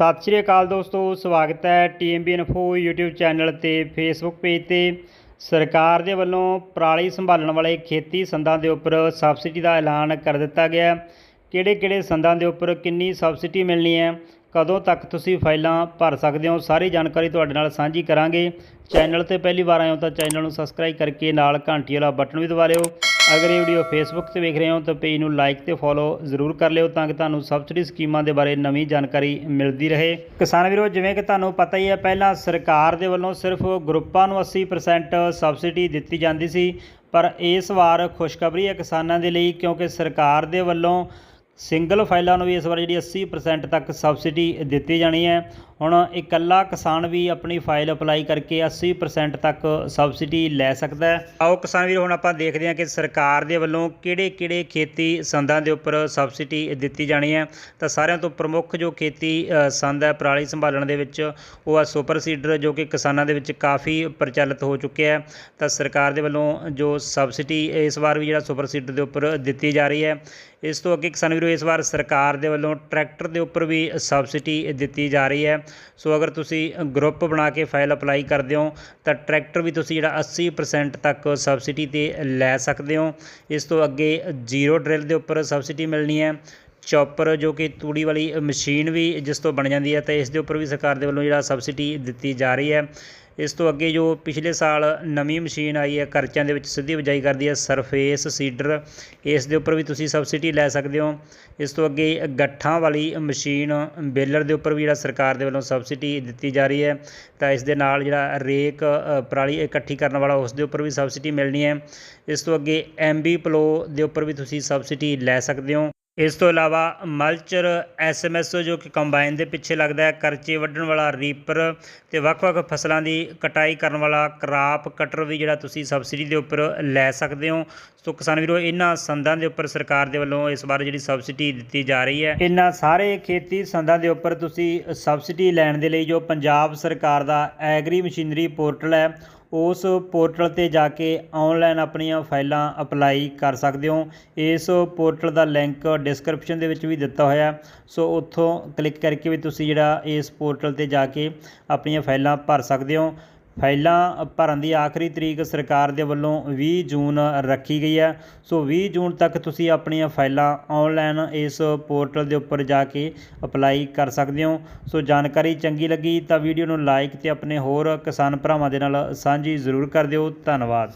ਸਤਿ ਸ਼੍ਰੀ ਅਕਾਲ ਦੋਸਤੋ, ਸਵਾਗਤ ਹੈ ਟੀਐਮਬੀ ਇਨਫੋ YouTube ਚੈਨਲ ਤੇ Facebook ਪੇਜ ਤੇ। ਸਰਕਾਰ ਦੇ ਵੱਲੋਂ ਪਰਾਲੀ ਸੰਭਾਲਣ ਵਾਲੇ ਖੇਤੀ ਸੰਦਾਂ ਦੇ ਉੱਪਰ ਸਬਸਿਡੀ ਦਾ ਐਲਾਨ ਕਰ ਦਿੱਤਾ ਗਿਆ ਕਿਹੜੇ ਕਿਹੜੇ ਸੰਦਾਂ ਦੇ ਉੱਪਰ ਕਿੰਨੀ ਸਬਸਿਡੀ ਮਿਲਣੀ ਹੈ, ਕਦੋਂ ਤੱਕ ਤੁਸੀਂ ਫਾਈਲਾਂ ਭਰ ਸਕਦੇ ਹੋ, ਸਾਰੀ ਜਾਣਕਾਰੀ ਤੁਹਾਡੇ ਨਾਲ ਸਾਂਝੀ ਕਰਾਂਗੇ। ਚੈਨਲ ਤੇ ਪਹਿਲੀ ਵਾਰ ਆਏ ਹੋ ਤਾਂ ਚੈਨਲ ਨੂੰ ਸਬਸਕ੍ਰਾਈਬ ਕਰਕੇ ਨਾਲ ਘੰਟੀ ਵਾਲਾ ਬਟਨ ਵੀ ਦਬਾ ਲਿਓ। ਅਗਰ ਇਹ ਵੀਡੀਓ ਫੇਸਬੁੱਕ ਤੇ ਵੇਖ ਰਹੇ ਹੋ ਤਾਂ ਪੇਜ ਨੂੰ ਲਾਈਕ ਤੇ ਫੋਲੋ ਜ਼ਰੂਰ ਕਰ ਲਿਓ ਤਾਂ ਕਿ ਤੁਹਾਨੂੰ ਸਬਸਿਡੀ ਸਕੀਮਾਂ ਦੇ ਬਾਰੇ ਨਵੀਂ ਜਾਣਕਾਰੀ ਮਿਲਦੀ ਰਹੇ। ਕਿਸਾਨ ਵੀਰੋ, ਜਿਵੇਂ ਕਿ ਤੁਹਾਨੂੰ ਪਤਾ ਹੀ ਹੈ, ਪਹਿਲਾਂ ਸਰਕਾਰ ਦੇ ਵੱਲੋਂ ਸਿਰਫ ਗਰੁੱਪਾਂ ਨੂੰ 80% ਸਬਸਿਡੀ ਦਿੱਤੀ ਜਾਂਦੀ ਸੀ, ਪਰ ਇਸ ਵਾਰ ਖੁਸ਼ਖਬਰੀ ਹੈ ਕਿਸਾਨਾਂ ਦੇ ਲਈ ਕਿਉਂਕਿ ਸਰਕਾਰ ਦੇ ਵੱਲੋਂ ਸਿੰਗਲ ਫਾਈਲਾਂ ਨੂੰ ਵੀ ਇਸ ਵਾਰ ਜਿਹੜੀ 80% ਤੱਕ ਸਬਸਿਡੀ ਦਿੱਤੀ ਜਾਣੀ ਹੈ। ਹੁਣ ਇਕੱਲਾ ਕਿਸਾਨ ਵੀ ਆਪਣੀ ਫਾਈਲ ਅਪਲਾਈ ਕਰਕੇ 80% ਤੱਕ ਸਬਸਿਡੀ ਲੈ ਸਕਦਾ ਹੈ। ਆਓ ਕਿਸਾਨ ਵੀਰ, ਹੁਣ ਆਪਾਂ ਦੇਖਦੇ ਹਾਂ ਕਿ ਸਰਕਾਰ ਦੇ ਵੱਲੋਂ ਕਿਹੜੇ-ਕਿਹੜੇ ਖੇਤੀ ਸੰਦਾਂ ਦੇ ਉੱਪਰ ਸਬਸਿਡੀ ਦਿੱਤੀ ਜਾਣੀ ਹੈ। ਤਾਂ ਸਾਰਿਆਂ ਤੋਂ ਪ੍ਰਮੁੱਖ ਜੋ ਖੇਤੀ ਸੰਦ ਹੈ ਪਰਾਲੀ ਸੰਭਾਲਣ ਦੇ ਵਿੱਚ, ਉਹ ਆ ਸੁਪਰ ਸੀਡਰ ਜੋ ਕਿ ਕਿਸਾਨਾਂ ਦੇ ਵਿੱਚ ਕਾਫੀ ਪ੍ਰਚਲਿਤ ਹੋ ਚੁੱਕਿਆ ਹੈ। ਤਾਂ ਸਰਕਾਰ ਦੇ ਵੱਲੋਂ ਜੋ ਸਬਸਿਡੀ ਇਸ ਵਾਰ ਵੀ ਜਿਹੜਾ ਸੁਪਰ ਸੀਡਰ ਦੇ ਉੱਪਰ ਦਿੱਤੀ ਜਾ ਰਹੀ ਹੈ, ਇਸ ਤੋਂ ਅੱਗੇ ਕਿਸਾਨ ਵੀਰੋ ਇਸ ਵਾਰ ਸਰਕਾਰ ਦੇ ਵੱਲੋਂ ਟਰੈਕਟਰ ਦੇ ਉੱਪਰ ਵੀ ਸਬਸਿਡੀ ਦਿੱਤੀ ਜਾ ਰਹੀ ਹੈ। ਸੋ ਅਗਰ ਤੁਸੀਂ ਗਰੁੱਪ ਬਣਾ ਕੇ ਫਾਈਲ ਅਪਲਾਈ ਕਰਦੇ ਹੋ, ਤਾਂ ਟਰੈਕਟਰ ਵੀ ਤੁਸੀਂ ਜਿਹੜਾ 80% ਤੱਕ ਸਬਸਿਡੀ ਤੇ ਲੈ ਸਕਦੇ ਹੋ। ਇਸ ਤੋਂ ਅੱਗੇ ਜ਼ੀਰੋ ਡਰਿਲ ਦੇ ਉੱਪਰ ਸਬਸਿਡੀ ਮਿਲਣੀ ਹੈ। ਚੌਪਰ ਜੋ ਕਿ ਤੂੜੀ ਵਾਲੀ ਮਸ਼ੀਨ ਵੀ ਜਿਸ ਤੋਂ ਬਣ ਜਾਂਦੀ ਹੈ, ਤਾਂ ਇਸ ਦੇ ਉੱਪਰ ਵੀ ਸਰਕਾਰ ਦੇ ਵੱਲੋਂ ਜਿਹੜਾ ਸਬਸਿਡੀ ਦਿੱਤੀ ਜਾ ਰਹੀ ਹੈ। ਇਸ ਤੋਂ ਅੱਗੇ ਜੋ ਪਿਛਲੇ ਸਾਲ ਨਵੀਂ ਮਸ਼ੀਨ ਆਈ ਹੈ ਕਰਚਿਆਂ ਦੇ ਵਿੱਚ ਸਿੱਧੀ ਬਿਜਾਈ ਕਰਦੀ ਹੈ ਸਰਫੇਸ ਸੀਡਰ ਇਸ ਦੇ ਉੱਪਰ ਵੀ ਤੁਸੀਂ ਸਬਸਿਡੀ ਲੈ ਸਕਦੇ ਹੋ। ਇਸ ਤੋਂ ਅੱਗੇ ਗੱਠਾਂ ਵਾਲੀ ਮਸ਼ੀਨ, ਬੇਲਰ ਦੇ ਉੱਪਰ ਵੀ ਜਿਹੜਾ ਸਰਕਾਰ ਦੇ ਵੱਲੋਂ ਸਬਸਿਡੀ ਦਿੱਤੀ ਜਾ ਰਹੀ ਹੈ, ਤਾਂ ਇਸ ਦੇ ਨਾਲ ਜਿਹੜਾ ਰੇਕ ਪਰਾਲੀ ਇਕੱਠੀ ਕਰਨ ਵਾਲਾ, ਉਸ ਦੇ ਉੱਪਰ ਵੀ ਸਬਸਿਡੀ ਮਿਲਣੀ ਹੈ। ਇਸ ਤੋਂ ਅੱਗੇ ਐਮਬੀ ਪਲੋ ਦੇ ਉੱਪਰ ਵੀ ਤੁਸੀਂ ਸਬਸਿਡੀ ਲੈ ਸਕਦੇ ਹੋ। ਇਸ ਤੋਂ ਇਲਾਵਾ ਮਲਚਰ ਐਸਐਮਐਸ ਜੋ ਕਿ ਕੰਬਾਈਨ ਦੇ ਪਿੱਛੇ ਲੱਗਦਾ ਹੈ, ਕਰਚੇ ਵੱਢਣ ਵਾਲਾ, ਰੀਪਰ ਅਤੇ ਵੱਖ-ਵੱਖ ਫਸਲਾਂ ਦੀ ਕਟਾਈ ਕਰਨ ਵਾਲਾ, ਕਰਾਪ ਕਟਰ ਵੀ ਜਿਹੜਾ ਤੁਸੀਂ ਸਬਸਿਡੀ ਦੇ ਉੱਪਰ ਲੈ ਸਕਦੇ ਹੋ। ਸੋ ਕਿਸਾਨ ਵੀਰੋ, ਇਹਨਾਂ ਸੰਦਾਂ ਦੇ ਉੱਪਰ ਸਰਕਾਰ ਦੇ ਵੱਲੋਂ ਇਸ ਵਾਰ ਜਿਹੜੀ ਸਬਸਿਡੀ ਦਿੱਤੀ ਜਾ ਰਹੀ ਹੈ, ਇਹਨਾਂ ਸਾਰੇ ਖੇਤੀ ਸੰਦਾਂ ਦੇ ਉੱਪਰ ਤੁਸੀਂ ਸਬਸਿਡੀ ਲੈਣ ਦੇ ਲਈ ਜੋ ਪੰਜਾਬ ਸਰਕਾਰ ਦਾ ਐਗਰੀ ਮਸ਼ੀਨਰੀ ਪੋਰਟਲ ਹੈ ਉਸ ਪੋਰਟਲ ਤੇ ਜਾ ਕੇ ਆਨਲਾਈਨ ਆਪਣੀਆਂ ਫਾਈਲਾਂ ਅਪਲਾਈ ਕਰ ਸਕਦੇ ਹੋ। ਇਸ ਪੋਰਟਲ ਦਾ ਲਿੰਕ ਡਿਸਕ੍ਰਿਪਸ਼ਨ ਦੇ ਵਿੱਚ ਵੀ ਦਿੱਤਾ ਹੋਇਆ। ਸੋ ਉੱਥੋਂ ਕਲਿੱਕ ਕਰਕੇ ਵੀ ਤੁਸੀਂ ਜਿਹੜਾ ਇਸ ਪੋਰਟਲ ਤੇ ਜਾ ਕੇ ਆਪਣੀਆਂ ਫਾਈਲਾਂ ਭਰ ਸਕਦੇ ਹੋ। ਫਾਈਲਾਂ ਭਰਨ ਦੀ ਆਖਰੀ ਤਰੀਕ ਸਰਕਾਰ ਦੇ ਵੱਲੋਂ 20 ਜੂਨ ਰੱਖੀ ਗਈ ਹੈ। ਸੋ 20 ਜੂਨ ਤੱਕ ਤੁਸੀਂ ਆਪਣੀਆਂ ਫਾਈਲਾਂ ਆਨਲਾਈਨ ਇਸ ਪੋਰਟਲ ਦੇ ਉੱਪਰ ਜਾ ਕੇ ਅਪਲਾਈ ਕਰ ਸਕਦੇ ਹੋ। ਸੋ ਜਾਣਕਾਰੀ ਚੰਗੀ ਲੱਗੀ ਤਾਂ ਵੀਡੀਓ ਨੂੰ ਲਾਈਕ ਤੇ ਆਪਣੇ ਹੋਰ ਕਿਸਾਨ ਭਰਾਵਾਂ ਦੇ ਨਾਲ ਸਾਂਝੀ ਜ਼ਰੂਰ ਕਰ ਦਿਓ। ਧੰਨਵਾਦ।